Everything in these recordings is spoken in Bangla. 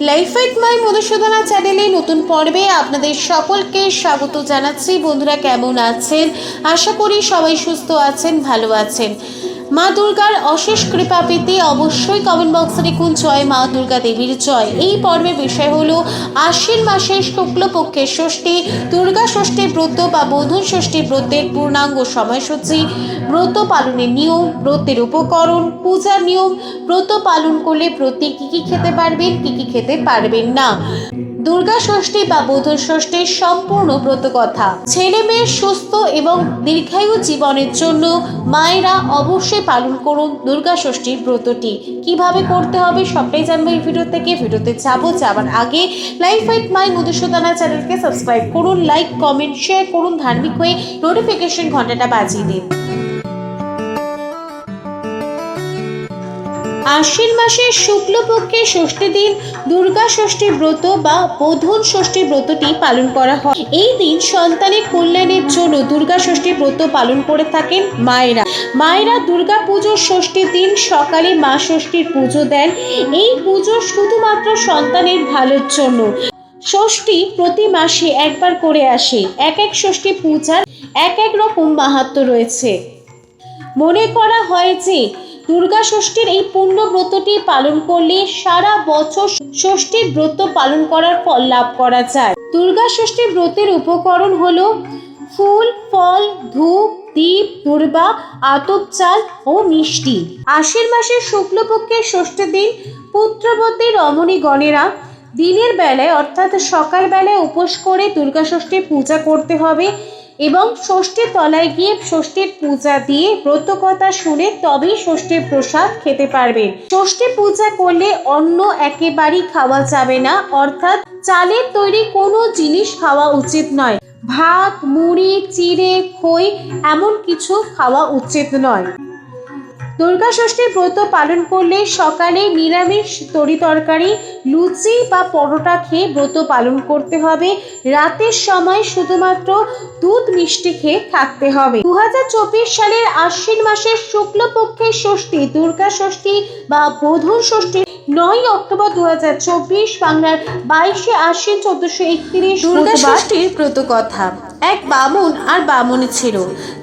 লাইফ এট মাই মধুসূদনা চ্যানেলে নতুন পর্বে আপনাদের সকলকে স্বাগত জানাচ্ছি। বন্ধুরা কেমন আছেন? আশা করি সবাই সুস্থ আছেন, ভালো আছেন। মা দুর্গার অশেষ কৃপা পেতে অবশ্যই কমেন্ট বক্সে লিখুন, জয় মা দুর্গা দেবীর জয়। এই পর্বের বিষয় হলো আশ্বিন মাসের শুক্লপক্ষের ষষ্ঠী, দুর্গা ষষ্ঠীর ব্রত বা বধূ ষষ্ঠীর ব্রতের পূর্ণাঙ্গ সময়সূচি, ব্রত পালনের নিয়ম, ব্রতের উপকরণ, পূজার নিয়ম, ব্রত পালন করলে ব্রতে কী কী খেতে পারবেন, কী কী খেতে পারবেন না। দুর্গা ষষ্ঠী বা বধূ ষষ্ঠীর সম্পূর্ণ ব্রত কথা ছেলে মেয়ের সুস্থ এবং দীর্ঘায়ু জীবনের জন্য মায়েরা অবশ্যই পালন করুন দুর্গা ষষ্ঠীর ব্রতটি। কীভাবে করতে হবে সবটাই জানব এই ভিডিও থেকে। ভিডিওতে যাব যাবার আগে লাইফ ফাইট মাই মধুসূদনা চ্যানেলকে সাবস্ক্রাইব করুন, লাইক, কমেন্ট, শেয়ার করুন, ধার্মিক হয়ে নোটিফিকেশন ঘন্টাটা বাজিয়ে দিন। আশ্বিন মাসের শুক্লপক্ষের ষষ্ঠী দিন দুর্গা ষষ্ঠী ব্রত বা বোধন ষষ্ঠী ব্রতটি পালন করা হয়। এই দিন সন্তানের কল্যাণের জন্য দুর্গা ষষ্ঠী ব্রত পালন করে থাকেন মায়েরা। মায়েরা দুর্গা পুজোর ষষ্ঠীর দিন সকালে মা ষষ্ঠীর পুজো দেন। এই পুজো শুধুমাত্র সন্তানের ভালোর জন্য। ষষ্ঠী প্রতি মাসে একবার করে আসে। এক এক ষষ্ঠী পূজার এক এক রকম মাহাত্ম রয়েছে। মনে করা হয় যে দুর্গা ষষ্ঠীর এই পূর্ণ ব্রতটি পালন করলে সারা বছর ষষ্ঠীর ব্রত পালন করার ফল লাভ করা যায়। দুর্গা ষষ্ঠীর ব্রতের উপকরণ হলো ফুল, ফল, ধূপ, দীপ, দুর্বা, আতপ, চাল ও মিষ্টি। আশ্বিন মাসের শুক্লপক্ষের ষষ্ঠী দিন পুত্রবতী রমণী গণেরা দিনের বেলায়, অর্থাৎ সকালবেলায় উপোস করে দুর্গা ষষ্ঠীর পূজা করতে হবে। এবং ষষ্ঠীর তলায় গিয়ে ষষ্ঠীর পূজা দিয়ে ব্রত কথা শুনে তবেই ষষ্ঠীর প্রসাদ খেতে পারবেন। ষষ্ঠী পূজা করলে অন্য একেবারেই খাওয়া যাবে না, অর্থাৎ চালের তৈরি কোনো জিনিস খাওয়া উচিত নয়। ভাত, মুড়ি, চিড়ে, খই এমন কিছু খাওয়া উচিত নয়। দুর্গা ষষ্ঠীর ব্রত পালন করলে সকালে নিরামিষ তরি তরকারি লুচি বা পরোটা খেয়ে ব্রত পালন করতে হবে। রাতের সময় শুধুমাত্র দুধ মিষ্টি খেয়ে থাকতে হবে। দু সালের আশ্বিন মাসের শুক্লপক্ষের ষষ্ঠী দুর্গা ষষ্ঠী বা বধূর ষষ্ঠী নয় অক্টোবর দুই হাজার চব্বিশ বাংলার বাইশে আশ্বিন চোদ্দশো একত্রিশ দুর্গা ষষ্ঠীর ব্রত কথা এক বামুন আর বামুনি ছিল।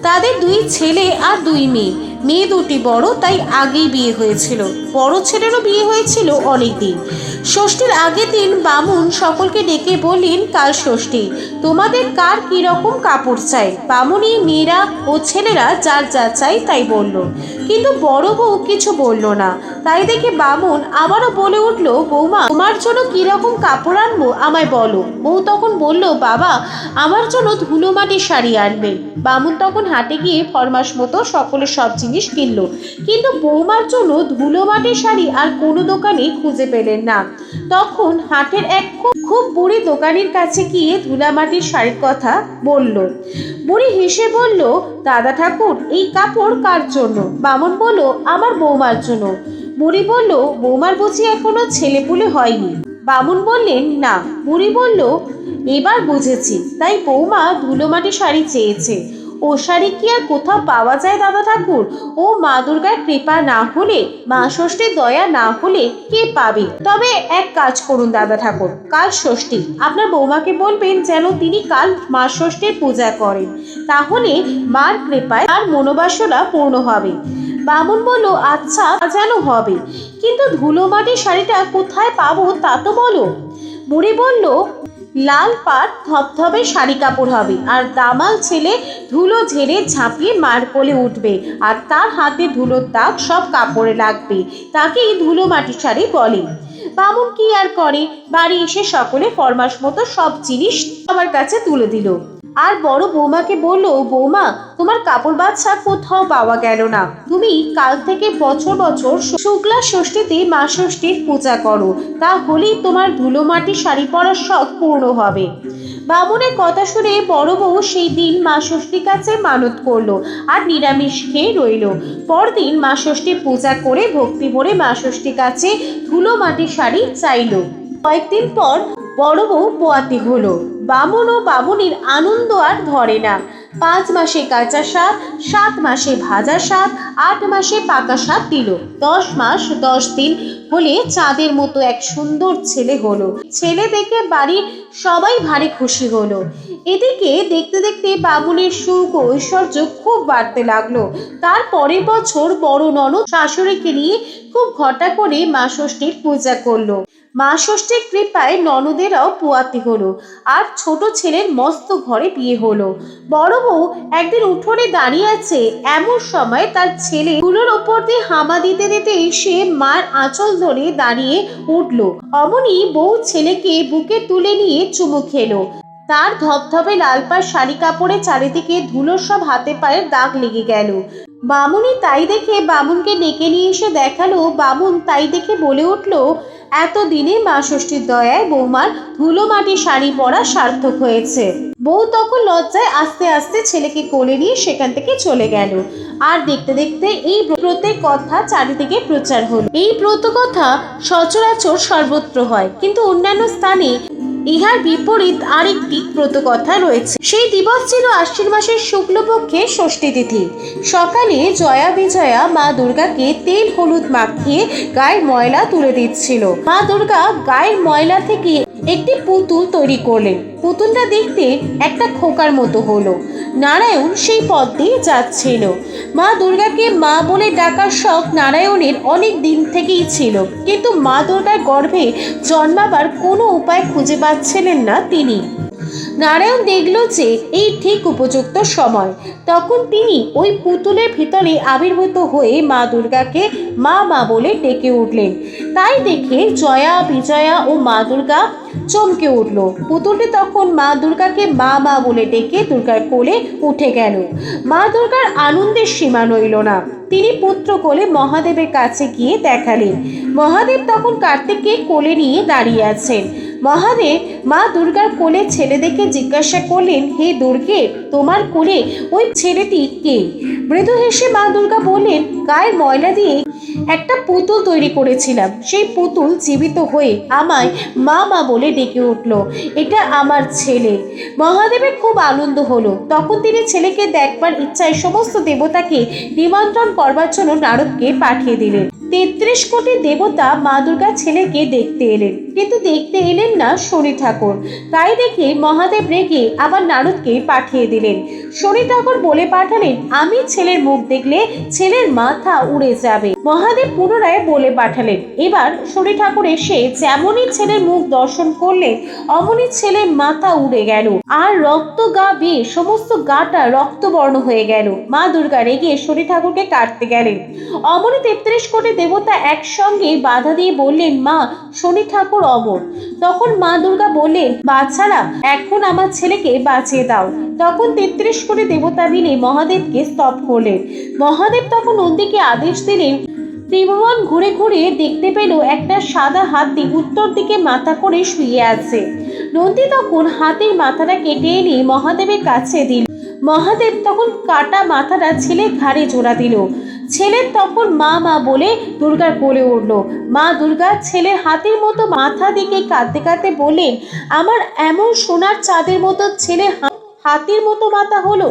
তাদের দুই ছেলে আর দুই মেয়ে। মেয়ে দুটি বড়, তাই আগেই বিয়ে হয়েছিল। বড় ছেলেরও বিয়ে হয়েছিল অনেক দিন ষষ্ঠীর আগের দিন বামুন সকলকে ডেকে বললেন, কাল ষষ্ঠী, তোমাদের কার কী রকম কাপড় চাই? বামুনি মেয়েরা ও ছেলেরা যার যা চাই তাই বলল। কিন্তু বড় বউ কিছু বলল না। তাই দেখে বামুন আবারও বলে উঠল, বৌমা, তোমার জন্য কীরকম কাপড় আনব? আমায় বলো। বউ তখন বলল, বাবা, আমার জন্য ধুলো মাটির শাড়ি আনবে। বামুন তখন হাটে গিয়ে ফরমাস মতো সকলের সব জিনিস কিনলো। কিন্তু বৌমার জন্য ধুলো মাটির শাড়ি আর কোনো দোকানে খুঁজে পেলেন না। তখন হাটের এক খুব খুব বুড়ি দোকানির কাছে গিয়ে ধুলামাটির শাড়ির কথা বলল। বুড়ি হেসে বলল, দাদা ঠাকুর, এই কাপড় কার জন্য? বামন বলল, আমার বৌমার জন্য। বুড়ি বলল, বৌমার বুঝি এখনও ছেলেপুলে হয়নি? বামুন বললেন, না। বুড়ি বলল, এবার বুঝেছি। তাই বৌমা ধুলোমাটি শাড়ি চেয়েছে। ও শাড়ি কি আর কোথাও পাওয়া যায়, দাদা ঠাকুর? ও মা দুর্গার কৃপা না হলে, মা ষষ্ঠীর দয়া না হলে কে পাবে? তবে এক কাজ করুন, দাদা ঠাকুর, কাল ষষ্ঠী। আপনার বৌমাকে বলবেন যেন তিনি কাল মা ষষ্ঠীর পূজা করেন। তাহলে মার কৃপায় তার মনোবাসনা পূর্ণ হবে। বামুন বলল আচ্ছা যেন হবে। কিন্তু ধুলো মাটির শাড়িটা কোথায় পাবো তা তো বলো। বুড়ি বলল লাল পাট ধবধবে শাড়ি কাপড় হবে। আর দামাল ছেলে ধুলো ঝেড়ে ঝাঁপিয়ে মার কোলে উঠবে। আর তার হাতে ধুলোর দাগ সব কাপড়ে লাগবে। তাকে এই ধুলো মাটি শাড়ি বলে। বামুন কি আর করে? বাড়ি এসে সকলে ফরমাস মতো সব জিনিস আমার কাছে তুলে দিল। আর বড় বৌমাকে বলল, বৌমা, তোমার কাপড় বাচ্চা কোথাও পাওয়া গেল না। তুমি কাল থেকে বছর বছর শুক্লা ষষ্ঠীতে মা ষষ্ঠীর পূজা করো। তাহলেই তোমার ধুলো মাটি শাড়ি পরার শখ পূর্ণ হবে। বামুনের কথা শুনে বড় বউ সেই দিন মা ষষ্ঠীর কাছে মানত করল আর নিরামিষ খেয়ে রইল। পরদিন মা ষষ্ঠী পূজা করে ভক্তি ভরে মা ষষ্ঠীর কাছে ধুলো মাটির শাড়ি চাইলো। কয়েকদিন পর বড় বউ পোয়াতি হলো। বামুন ও বামুনির আনন্দ আর ধরে না। পাঁচ মাসে কাঁচা শাক, সাত মাসে ভাজা শাক, আট মাসে পাকা শাক দিল। দশ মাস, দশ দিন হলে চাঁদের মতো এক সুন্দর ছেলে হলো। ছেলে দেখে বাড়ির সবাই ভারী খুশি হলো। এদিকে দেখতে দেখতে বামুনের সুখ ও ঐশ্বর্য খুব বাড়তে লাগল। তার পরের বছর বড় ননদ শাশুড়িকে নিয়ে খুব ঘটা করে মা ষষ্ঠীর পূজা করল। মা ষষ্ঠীর কৃপায় ননদেরাও পোয়াতি হলো। আর ছোট ছেলের মস্ত ঘরে বিয়ে হলো। বড় বউ একদিন উঠোনে দাঁড়িয়ে আছে, এমন সময় তার ছেলে গুলোর ওপর দিয়ে হামা দিতে দিতে সে মার আঁচল ধরে দাঁড়িয়ে উঠল। অমনি বউ ছেলেকে বুকে তুলে নিয়ে চুমু খেলো। তার ধপধপে লাল পাড় শাড়ি কাপড়ে চারিদিকে ধুলো সব হাতে পায়ের দাগ লেগে গেল। বামুনি তাই দেখে বামুনকে ডেকে নিয়ে এসে দেখাল, বামুন, তাই দেখে বলে উঠল এতদিনে মা ষষ্ঠীর দয়ায় বৌমার ধুলো মাটি শাড়ি পরা সার্থক হয়েছে। বউ তখন লজ্জায় আস্তে আস্তে ছেলেকে কোলে নিয়ে সেখান থেকে চলে গেল। আর দেখতে দেখতে এই ব্রতের কথা চারিদিকে প্রচার হলো। এই ব্রত কথা সচরাচর সর্বত্র হয়। কিন্তু অন্যান্য স্থানে ইহার বিপরীত আরেকটি ব্রতকথা রয়েছে। সেই দিবস ছিল আশ্বিন মাসের শুক্লপক্ষে ষষ্ঠী তিথি। সকালে জয়া বিজয়া মা দুর্গাকে তেল হলুদ মাখিয়ে গায়ের ময়লা তুলে দিচ্ছিল। মা দুর্গা গায়ের ময়লা থেকে একটি পুতুল তৈরি করলেন। পুতুলটা দেখতে একটা খোকার মতো হলো। নারায়ণ সেই পথ দিয়ে যাচ্ছিল। মা দুর্গাকে মা বলে ডাকার শখ নারায়ণের অনেক দিন থেকেই ছিল। কিন্তু মা দুর্গার গর্ভে জন্মাবার কোনো উপায় খুঁজে পাচ্ছিলেন না তিনি। নারায়ণ দেখল যে এই ঠিক উপযুক্ত সময়। তখন তিনি ওই পুতুলের ভিতরে আবির্ভূত হয়ে মা দুর্গাকে মা মা বলে ডেকে উঠলেন। তাই দেখে জয়া, বিজয়া ও মা দুর্গা চমকে উঠল। পুতুলটি তখন মা দুর্গাকে মা মা বলে ডেকে দুর্গার কোলে উঠে গেল। মা দুর্গার আনন্দের সীমা রইল না। তিনি পুত্র কোলে মহাদেবের কাছে গিয়ে দেখালেন। মহাদেব তখন কার্তিককে কোলে নিয়ে দাঁড়িয়ে আছেন। মহাদেব মা দুর্গার কোলে ছেলে দেখে জিজ্ঞাসা করলেন, হে দুর্গে, তোমার কোলে ওই ছেলেটি কে? মৃদু হেসে মা দুর্গা বললেন গায়ের ময়লা দিয়ে একটা পুতুল তৈরি করেছিলাম। সেই পুতুল জীবিত হয়ে আমায় মা মা বলে ডেকে উঠল, এটা আমার ছেলে। মহাদেবের খুব আনন্দ হলো। তখন তিনি ছেলেকে দেখবার ইচ্ছায় সমস্ত দেবতাকে নিমন্ত্রণ করবার জন্য নারদকে পাঠিয়ে দিলেন। তেত্রিশ কোটি দেবতা মা দুর্গার ছেলেকে দেখতে এলেন, কিন্তু দেখতে এলেন না শনি ঠাকুর। তাই দেখে মহাদেব রেগে আবার নারদকে পাঠিয়ে দিলেন। শনি ঠাকুর বলে পাঠালেন, আমি ছেলের মুখ দেখলে ছেলের মাথা উড়ে যাবে। মহাদেব পুনরায় বলে পাঠালেন, এবার শনি ঠাকুর এসে যেমনই ছেলের মুখ দর্শন করলেন অমনি ছেলের মাথা উড়ে গেল আর রক্ত গা বেয়ে সমস্ত গাটা রক্তবর্ণ হয়ে গেল। মা দুর্গা রেগে শনি ঠাকুরকে কাটতে গেলেন। অমনি তেত্রিশ কোটি দেবতা একসঙ্গে বাধা দিয়ে বললেন, মা, শনি ঠাকুর অমর। তখন মা দুর্গা বললেন, বাচ্চারা, এখন আমার ছেলেকে বাঁচিয়ে দাও। তখন তেত্রিশ কোটি দেবতা মিলে মহাদেবকে স্তব করলেন। মহাদেব তখন নন্দীকে আদেশ দিলেন, ত্রিভুবন ঘুরে ঘুরে দেখতে পেল একটা সাদা হাতি উত্তর দিকে মাথা করে শুয়ে আছে। নন্দী তখন হাতির মাথাটা কেটে এনে মহাদেবের কাছে দিল। মহাদেব তখন কাটা মাথাটা ছেলে ঘাড়ে জোড়া দিল। ছেলের তখন মা মা বলে দুর্গার কোলে উঠল। মা দুর্গা ছেলের হাতের মতো মাথা দিকে কাঁদতে কাঁদতে বললেন, আমার এমন সোনার চাঁদের মতো ছেলে হাতির মতো মাথা হলো।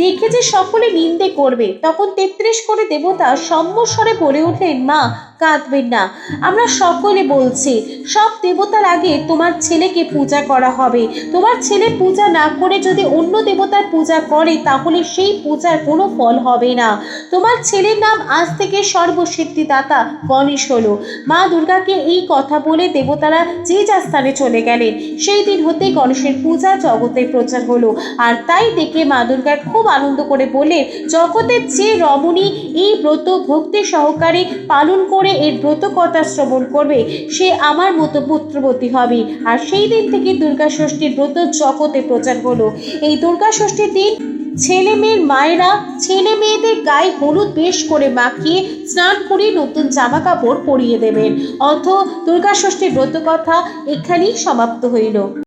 দেখে যে সকলে নিন্দে করবে। তখন তেত্রিশ করে দেবতা সম্মস্বরে বলে উঠলেন, মা কাঁদবেন না। আমরা সকলে বলছি, সব দেবতার আগে তোমার ছেলেকে পূজা করা হবে। তোমার ছেলে পূজা না করে যদি অন্য দেবতার পূজা করে, তাহলে সেই পূজার কোনো ফল হবে না। তোমার ছেলের নাম আজ থেকে সর্বসিদ্ধিদাতা গণেশ হলো। মা দুর্গাকে এই কথা বলে দেবতারা যে যা স্থানে চলে গেলেন, সেই দিন হতে গণেশের পূজা জগতে প্রচার হলো। আর তাই দেখে মা দুর্গার খুব আনন্দ করে বলে জগতের যে রমণী এই ব্রত ভক্তি সহকারে পালন করে এর ব্রত কথা শ্রবণ করবে। সে আমার মতো পুত্রবতী হবে। আর সেই দিন থেকে দুর্গা ষষ্ঠীর ব্রত জগতে প্রচার হলো। এই দুর্গা ষষ্ঠীর দিন ছেলে মেয়ের মায়েরা ছেলে মেয়েদের গায়ে হলুদ বেশ করে মাখিয়ে স্নান করিয়ে নতুন জামা কাপড় পরিয়ে দেবেন। অর্থ দুর্গা ষষ্ঠীর ব্রত কথা এখানেই সমাপ্ত হইল।